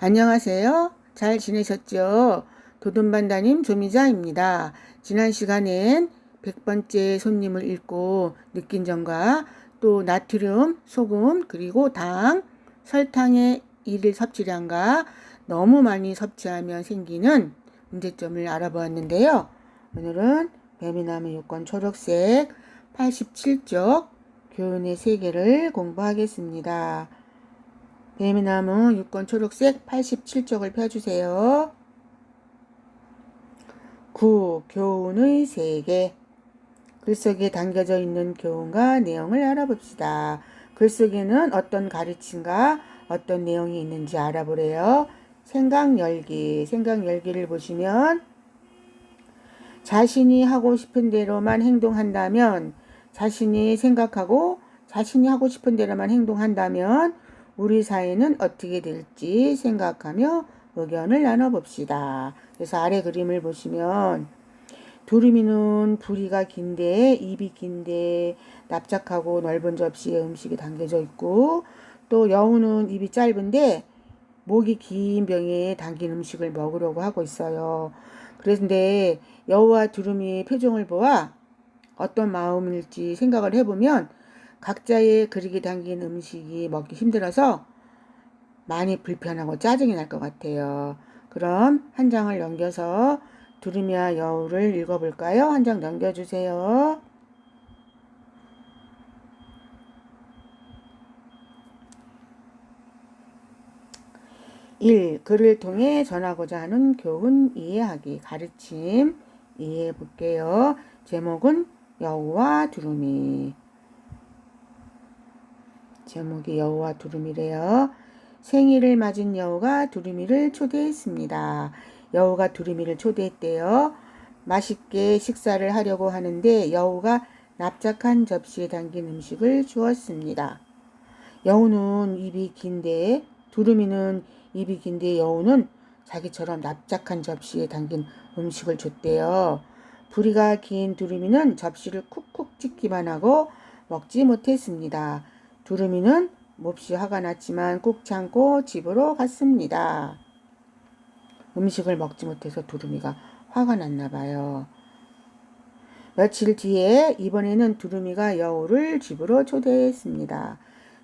안녕하세요. 잘 지내셨죠? 도돈반다님 조미자입니다. 지난 시간엔 100번째 손님을 읽고 느낀 점과 또 나트륨, 소금, 그리고 당, 설탕의 일일 섭취량과 너무 많이 섭취하면 생기는 문제점을 알아보았는데요. 오늘은 뱀이나무 요건 초록색 87쪽 교훈의 세계를 공부하겠습니다. 뱀이나무 6권 초록색 87쪽을 펴주세요. 9. 교훈의 세계 글 속에 담겨져 있는 교훈과 내용을 알아봅시다. 글 속에는 어떤 가르침과 어떤 내용이 있는지 알아보래요. 생각 열기. 생각 열기를 보시면 자신이 하고 싶은 대로만 행동한다면 자신이 생각하고 자신이 하고 싶은 대로만 행동한다면 우리 사회는 어떻게 될지 생각하며 의견을 나눠봅시다. 그래서 아래 그림을 보시면 두루미는 부리가 긴데 입이 긴데 납작하고 넓은 접시에 음식이 담겨져 있고 또 여우는 입이 짧은데 목이 긴 병에 담긴 음식을 먹으려고 하고 있어요. 그런데 여우와 두루미의 표정을 보아 어떤 마음일지 생각을 해보면 각자의 그릇에 담긴 음식이 먹기 힘들어서 많이 불편하고 짜증이 날 것 같아요. 그럼 한 장을 넘겨서 두루미와 여우를 읽어볼까요? 한 장 넘겨주세요. 일 글을 통해 전하고자 하는 교훈 이해하기 가르침 이해해 볼게요. 제목은 여우와 두루미 제목이 여우와 두루미래요. 생일을 맞은 여우가 두루미를 초대했습니다. 여우가 두루미를 초대했대요. 맛있게 식사를 하려고 하는데 여우가 납작한 접시에 담긴 음식을 주었습니다. 여우는 입이 긴데 두루미는 입이 긴데 여우는 자기처럼 납작한 접시에 담긴 음식을 줬대요. 부리가 긴 두루미는 접시를 쿡쿡 찍기만 하고 먹지 못했습니다. 두루미는 몹시 화가 났지만 꾹 참고 집으로 갔습니다. 음식을 먹지 못해서 두루미가 화가 났나 봐요. 며칠 뒤에 이번에는 두루미가 여우를 집으로 초대했습니다.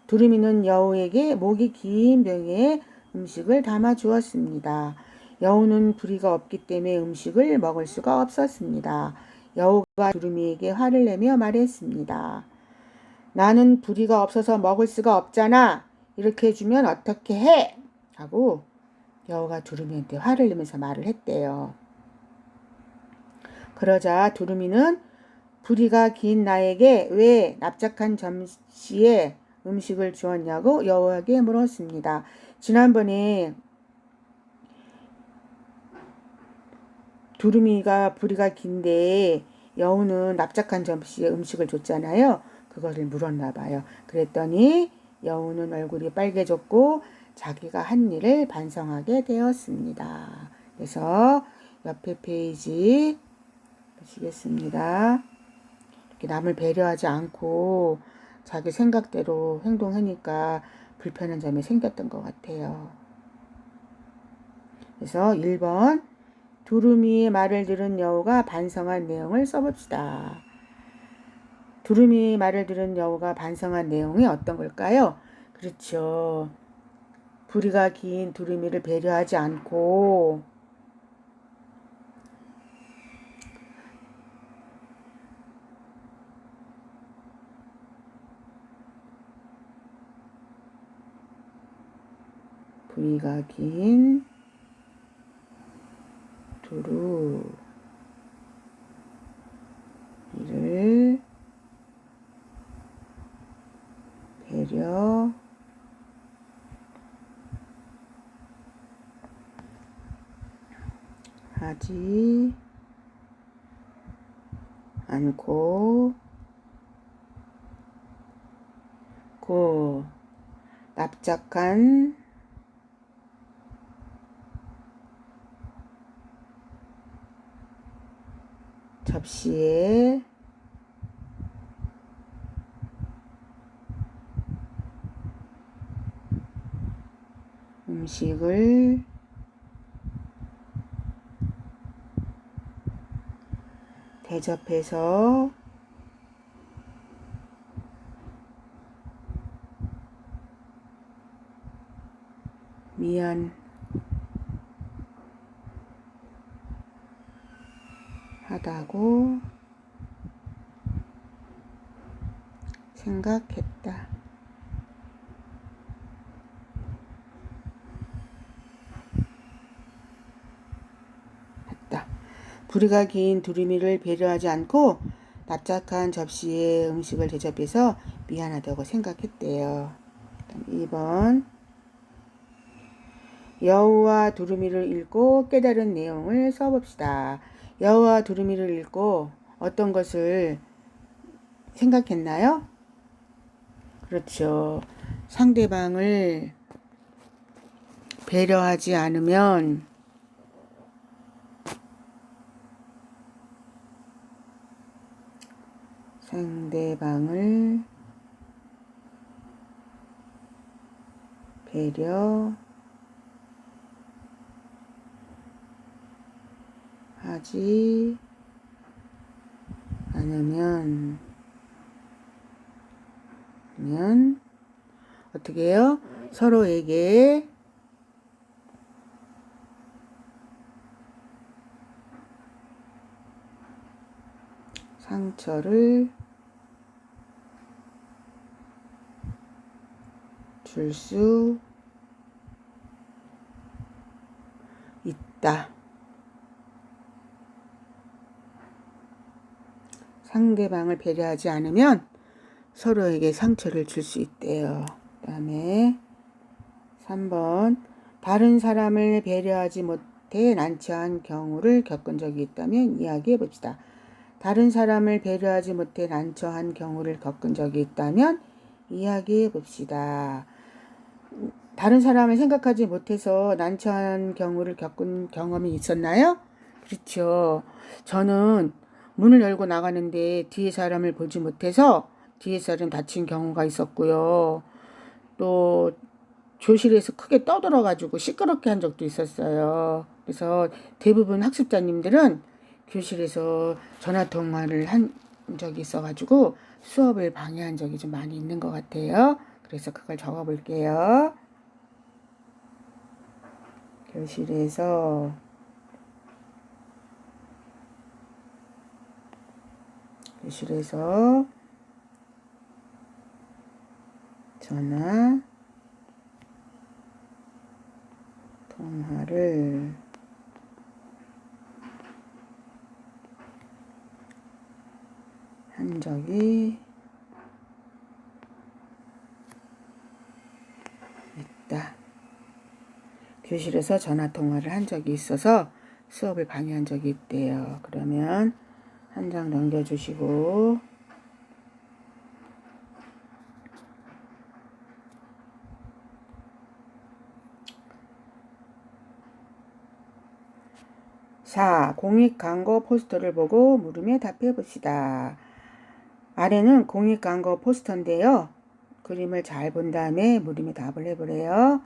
두루미는 여우에게 목이 긴 병에 음식을 담아 주었습니다. 여우는 부리가 없기 때문에 음식을 먹을 수가 없었습니다. 여우가 두루미에게 화를 내며 말했습니다. 나는 부리가 없어서 먹을 수가 없잖아. 이렇게 해주면 어떻게 해? 하고 여우가 두루미한테 화를 내면서 말을 했대요. 그러자 두루미는 부리가 긴 나에게 왜 납작한 점시에 음식을 주었냐고 여우에게 물었습니다. 지난번에 두루미가 부리가 긴데 여우는 납작한 점시에 음식을 줬잖아요. 그거를 물었나 봐요. 그랬더니 여우는 얼굴이 빨개졌고 자기가 한 일을 반성하게 되었습니다. 그래서 옆에 페이지 보시겠습니다. 이렇게 남을 배려하지 않고 자기 생각대로 행동하니까 불편한 점이 생겼던 것 같아요. 그래서 1번 두루미의 말을 들은 여우가 반성한 내용을 써봅시다. 두루미 말을 들은 여우가 반성한 내용이 어떤 걸까요? 그렇죠. 부리가 긴 두루미를 배려하지 않고 부리가 긴 두루미를 배려 하지 않고 고 납작한 접시에 음식을 대접해서 미안 하다고 생각했다. 했다. 부리가 긴 두루미를 배려하지 않고 납작한 접시에 음식을 대접해서 미안하다고 생각했대요. 2번 여우와 두루미를 읽고 깨달은 내용을 써봅시다. 여우와 두루미를 읽고 어떤 것을 생각했나요? 그렇죠. 상대방을 배려하지 않으면 상대방을 배려하지 않으면 면 어떻게 해요? 서로에게 상처를 줄 수 있다. 상대방을 배려하지 않으면 서로에게 상처를 줄 수 있대요. 그 다음에 3번 다른 사람을 배려하지 못해 난처한 경우를 겪은 적이 있다면 이야기해 봅시다. 다른 사람을 배려하지 못해 난처한 경우를 겪은 적이 있다면 이야기해 봅시다. 다른 사람을 생각하지 못해서 난처한 경우를 겪은 경험이 있었나요? 그렇죠. 저는 문을 열고 나가는데 뒤에 사람을 보지 못해서 뒤에 사람 다친 경우가 있었고요. 또 교실에서 크게 떠들어가지고 시끄럽게 한 적도 있었어요. 그래서 대부분 학습자님들은 교실에서 전화 통화를 한 적이 있어가지고 수업을 방해한 적이 좀 많이 있는 것 같아요. 그래서 그걸 적어 볼게요. 교실에서 교실에서 전화 통화를 한 적이 있다. 교실에서 전화 통화를 한 적이 있어서 수업을 방해한 적이 있대요. 그러면 한 장 넘겨주시고 자, 공익 광고 포스터를 보고 물음에 답해 봅시다. 아래는 공익 광고 포스터인데요. 그림을 잘 본 다음에 물음에 답을 해보래요.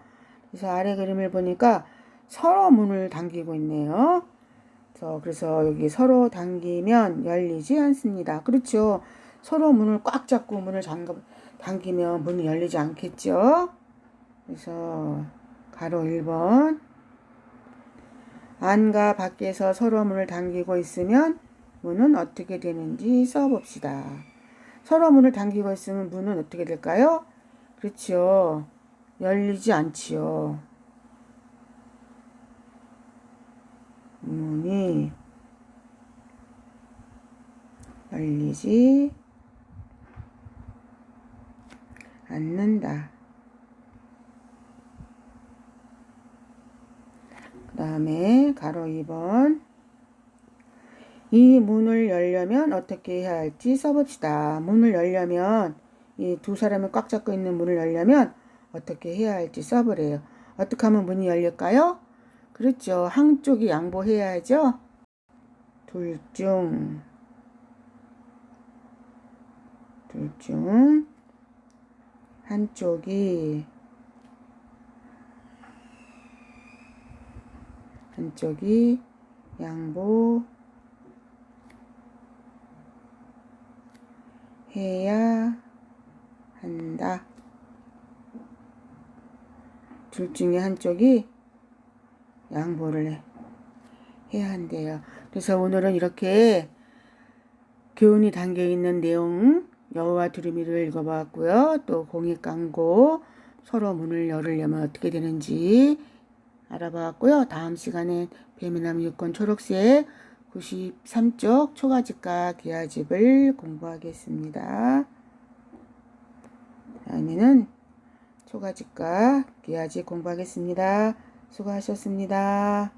그래서 아래 그림을 보니까 서로 문을 당기고 있네요. 그래서, 그래서 여기 서로 당기면 열리지 않습니다. 그렇죠. 서로 문을 꽉 잡고 문을 잠가, 당기면 문이 열리지 않겠죠. 그래서 가로 1번 안과 밖에서 서로 문을 당기고 있으면 문은 어떻게 되는지 써봅시다. 서로 문을 당기고 있으면 문은 어떻게 될까요? 그렇죠. 열리지 않지요. 문이 열리지 않는다. 그 다음에 가로 2번 이 문을 열려면 어떻게 해야 할지 써봅시다. 문을 열려면 이 두 사람이 꽉 잡고 있는 문을 열려면 어떻게 해야 할지 써보래요. 어떻게 하면 문이 열릴까요? 그렇죠. 한쪽이 양보해야죠. 둘 중, 둘 중, 한쪽이 한쪽이 양보 해야 한다. 둘 중에 한쪽이 양보를 해. 해야 한대요. 그래서 오늘은 이렇게 교훈이 담겨 있는 내용 여호와 두루미를 읽어봤고요. 또 공익 광고 서로 문을 열으려면 어떻게 되는지 알아봤고요. 다음 시간엔 배미남 유권 초록색 93쪽 초가집과 기하집을 공부하겠습니다. 다음에는 초가집과 기하집 공부하겠습니다. 수고하셨습니다.